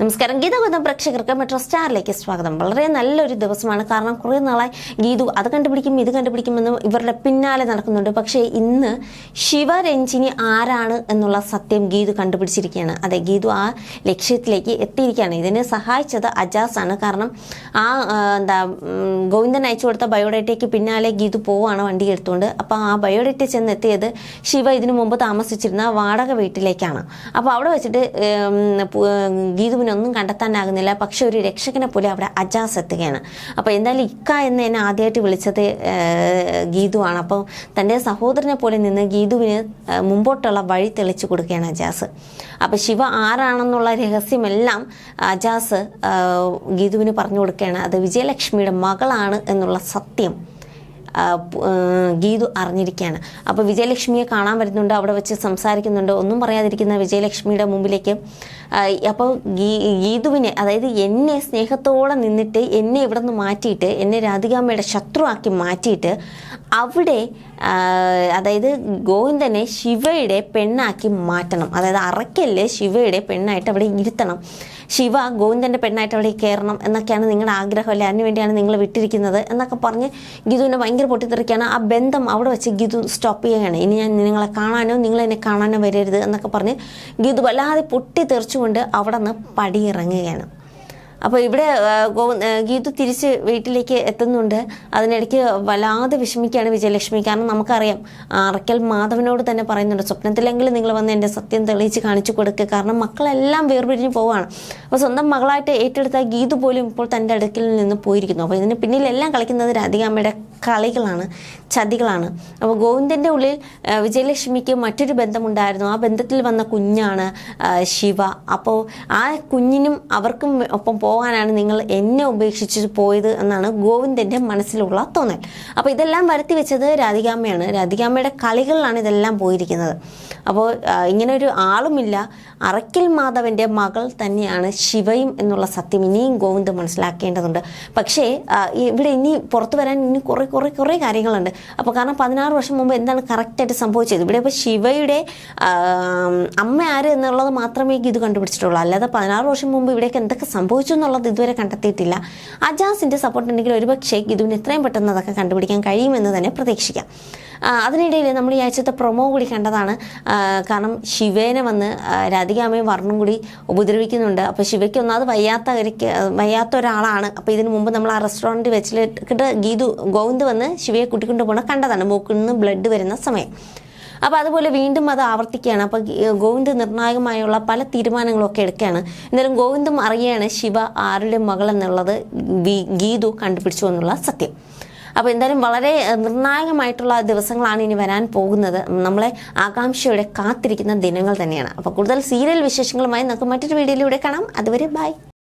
നമസ്കാരം. ഗീത ഗോതം പ്രേക്ഷകർക്ക് മെട്രോ സ്റ്റാറിലേക്ക് സ്വാഗതം. വളരെ നല്ലൊരു ദിവസമാണ്. കാരണം കുറേ നാളായി ഗീതു അത് കണ്ടുപിടിക്കും ഇത് കണ്ടുപിടിക്കുമെന്ന് ഇവരുടെ പിന്നാലെ നടക്കുന്നുണ്ട്. പക്ഷേ ഇന്ന് ശിവരഞ്ജിനി ആരാണ് എന്നുള്ള സത്യം ഗീതു കണ്ടുപിടിച്ചിരിക്കുകയാണ്. അതെ ഗീതു ആ ലക്ഷ്യത്തിലേക്ക് എത്തിയിരിക്കുകയാണ്. ഇതിനെ സഹായിച്ചത് അജാസ് ആണ് കാരണം ആ എന്താ ഗോവിന്ദൻ അയച്ചു കൊടുത്ത ബയോഡേറ്റയ്ക്ക് പിന്നാലെ ഗീതു പോവാണ് വണ്ടി എടുത്തുകൊണ്ട്. അപ്പോൾ ആ ബയോഡേറ്റ ചെന്ന് എത്തിയത് ശിവ ഇതിനു മുമ്പ് താമസിച്ചിരുന്ന വാടക വീട്ടിലേക്കാണ്. അപ്പോൾ അവിടെ വെച്ചിട്ട് ഉം, ഗീതുവിനൊന്നും കണ്ടെത്താനാകുന്നില്ല. പക്ഷെ ഒരു രക്ഷകനെ പോലെ അവിടെ അജാസ് എത്തുകയാണ് അപ്പോൾ എന്തായാലും ഇക്ക എന്ന് എന്നെ ആദ്യമായിട്ട് വിളിച്ചത് ഗീതു ഗീതുവാണ് അപ്പോൾ തന്റെ സഹോദരനെ പോലെ നിന്ന് ഗീതുവിന് മുമ്പോട്ടുള്ള വഴി തെളിച്ചു കൊടുക്കുകയാണ് അജാസ്. അപ്പോൾ ശിവ ആരാണെന്നുള്ള രഹസ്യമെല്ലാം അജാസ് ഗീതുവിന് പറഞ്ഞു കൊടുക്കുകയാണ്. അത് വിജയലക്ഷ്മിയുടെ മകളാണ് എന്നുള്ള സത്യം ഗീതു അറിഞ്ഞിരിക്കുകയാണ്. അപ്പോൾ വിജയലക്ഷ്മിയെ കാണാൻ വരുന്നുണ്ട് അവിടെ വെച്ച് സംസാരിക്കുന്നുണ്ട്. ഒന്നും പറയാതിരിക്കുന്ന വിജയലക്ഷ്മിയുടെ മുമ്പിലേക്ക് അപ്പോൾ ഗീതുവിനെ അതായത് എന്നെ സ്നേഹത്തോടെ നിന്നിട്ട് എന്നെ ഇവിടെ നിന്ന് മാറ്റിയിട്ട് എന്നെ രാധികാമ്മയുടെ ശത്രുവാക്കി മാറ്റിയിട്ട് അവിടെ അതായത് ഗോവിന്ദനെ ശിവയുടെ പെണ്ണാക്കി മാറ്റണം. അതായത് അറയ്ക്കൽ ശിവയുടെ പെണ്ണായിട്ട് അവിടെ ഇരുത്തണം. ശിവ ഗോവിന്ദന്റെ പെണ്ണായിട്ട് അവിടെ കയറണം എന്നൊക്കെയാണ് നിങ്ങളുടെ ആഗ്രഹം അല്ലേ അതിനുവേണ്ടിയാണ് നിങ്ങൾ വിട്ടിരിക്കുന്നത് എന്നൊക്കെ പറഞ്ഞ് ഗീതുവിനെ ഭയങ്കര പൊട്ടിത്തെറിക്കുകയാണ് ആ ബന്ധം അവിടെ വെച്ച് ഗീതു സ്റ്റോപ്പ് ചെയ്യുകയാണ്. ഇനി ഞാൻ നിങ്ങളെ കാണാനോ നിങ്ങൾ എന്നെ കാണാനോ വരരുത് എന്നൊക്കെ പറഞ്ഞ് ഗീതു വല്ലാതെ പൊട്ടിത്തെറിച്ചുകൊണ്ട് അവിടെ നിന്ന് പടിയിറങ്ങുകയാണ്. അപ്പോൾ ഇവിടെ ഗീതു തിരിച്ച് വീട്ടിലേക്ക് എത്തുന്നുണ്ട്. അതിനിടയ്ക്ക് വല്ലാതെ വിഷമിക്കുകയാണ് വിജയലക്ഷ്മി. കാരണം നമുക്കറിയാം അറക്കൽ മാധവനോട് തന്നെ പറയുന്നുണ്ട് സ്വപ്നത്തിലെങ്കിലും നിങ്ങൾ വന്ന് എന്റെ സത്യം തെളിയിച്ച് കാണിച്ചു കൊടുക്കുക കാരണം മക്കളെല്ലാം വേർപിരിഞ്ഞ് പോവുകയാണ്. അപ്പോൾ സ്വന്തം മകളായിട്ട് ഏറ്റെടുത്ത ഗീതു പോലും ഇപ്പോൾ തന്റെ അടുക്കിൽ നിന്ന് പോയിരിക്കുന്നു. അപ്പോൾ ഇതിന് പിന്നിലെല്ലാം കളിക്കുന്നത് രാധികാമ്മയുടെ കളികളാണ് ചതികളാണ്. അപ്പോൾ ഗോവിന്ദന്റെ ഉള്ളിൽ വിജയലക്ഷ്മിക്ക് മറ്റൊരു ബന്ധമുണ്ടായിരുന്നു. ആ ബന്ധത്തിൽ വന്ന കുഞ്ഞാണ് ശിവ. അപ്പോൾ ആ കുഞ്ഞിനും അവർക്കും ഒപ്പം പോകാനാണ് നിങ്ങൾ എന്നെ ഉപേക്ഷിച്ച് പോയത് എന്നാണ് ഗോവിന്ദന്റെ മനസ്സിലുള്ള തോന്നൽ. അപ്പോൾ ഇതെല്ലാം വരുത്തി വെച്ചത് രാധികാമ്മയാണ്. രാധികാമ്മയുടെ കളികളിലാണ് ഇതെല്ലാം പോയിരിക്കുന്നത്. അപ്പോൾ ഇങ്ങനെ ഒരു ആളുമില്ല. അറക്കിൽ മാധവന്റെ മകൾ തന്നെയാണ് ശിവയും എന്നുള്ള സത്യം ഇനിയും ഗോവിന്ദ് മനസ്സിലാക്കേണ്ടതുണ്ട്. പക്ഷേ ഇവിടെ ഇനി പുറത്തു വരാൻ ഇനി കുറേ കുറേ കുറേ കാര്യങ്ങളുണ്ട്. അപ്പോൾ കാരണം പതിനാറ് വർഷം മുമ്പ് എന്താണ് കറക്റ്റായിട്ട് സംഭവിച്ചത്? ഇവിടെ ഇപ്പോൾ ശിവയുടെ അമ്മ ആര് എന്നുള്ളത് മാത്രമേ ഇത് കണ്ടുപിടിച്ചിട്ടുള്ളൂ. അല്ലാതെ പതിനാറ് വർഷം മുമ്പ് ഇവിടേക്ക് എന്തൊക്കെ സംഭവിച്ചു എന്നുള്ളത് ഇതുവരെ കണ്ടെത്തിയിട്ടില്ല. അജാസിന്റെ സപ്പോർട്ട് ഉണ്ടെങ്കിൽ ഒരുപക്ഷേ ഗിദുവിന് എത്രയും പെട്ടെന്ന് അതൊക്കെ കണ്ടുപിടിക്കാൻ കഴിയുമെന്ന് തന്നെ പ്രതീക്ഷിക്കാം. അതിനിടയിൽ നമ്മൾ ഈ ആഴ്ചത്തെ പ്രൊമോ കൂടി കണ്ടതാണ്. കാരണം ശിവേനെ വന്ന് രാധികാമയും വർണും കൂടി ഉപദ്രവിക്കുന്നുണ്ട്. അപ്പോൾ ശിവയ്ക്ക് ഒന്നാമത് വയ്യാത്ത വയ്യാത്ത ഒരാളാണ്. അപ്പോൾ ഇതിന് മുമ്പ് നമ്മൾ ആ റെസ്റ്റോറന്റ് വെച്ചിട്ട് ഗീതു ഗോവിന്ദ് വന്ന് ശിവയെ കൂട്ടിക്കൊണ്ട് പോണ കണ്ടതാണ്. മൂക്കിൽ നിന്ന് ബ്ലഡ് വരുന്ന സമയം. അപ്പോൾ അതുപോലെ വീണ്ടും അത് ആവർത്തിക്കുകയാണ്. അപ്പോൾ ഗോവിന്ദ് നിർണായകമായുള്ള പല തീരുമാനങ്ങളൊക്കെ എടുക്കുകയാണ്. എന്നാലും ഗോവിന്ദും അറിയുകയാണ് ശിവ ആരുടെ വി- ഗീതു കണ്ടുപിടിച്ചു എന്നുള്ള സത്യം. അപ്പോൾ എന്തായാലും വളരെ നിർണായകമായിട്ടുള്ള ദിവസങ്ങളാണ് ഇനി വരാൻ പോകുന്നത്. നമ്മളെ ആകാംക്ഷയോടെ കാത്തിരിക്കുന്ന ദിനങ്ങൾ തന്നെയാണ്. അപ്പോൾ കൂടുതൽ സീരിയൽ വിശേഷങ്ങളുമായി നമുക്ക് മറ്റൊരു വീഡിയോയിലൂടെ കാണാം. അതുവരെ ബൈ.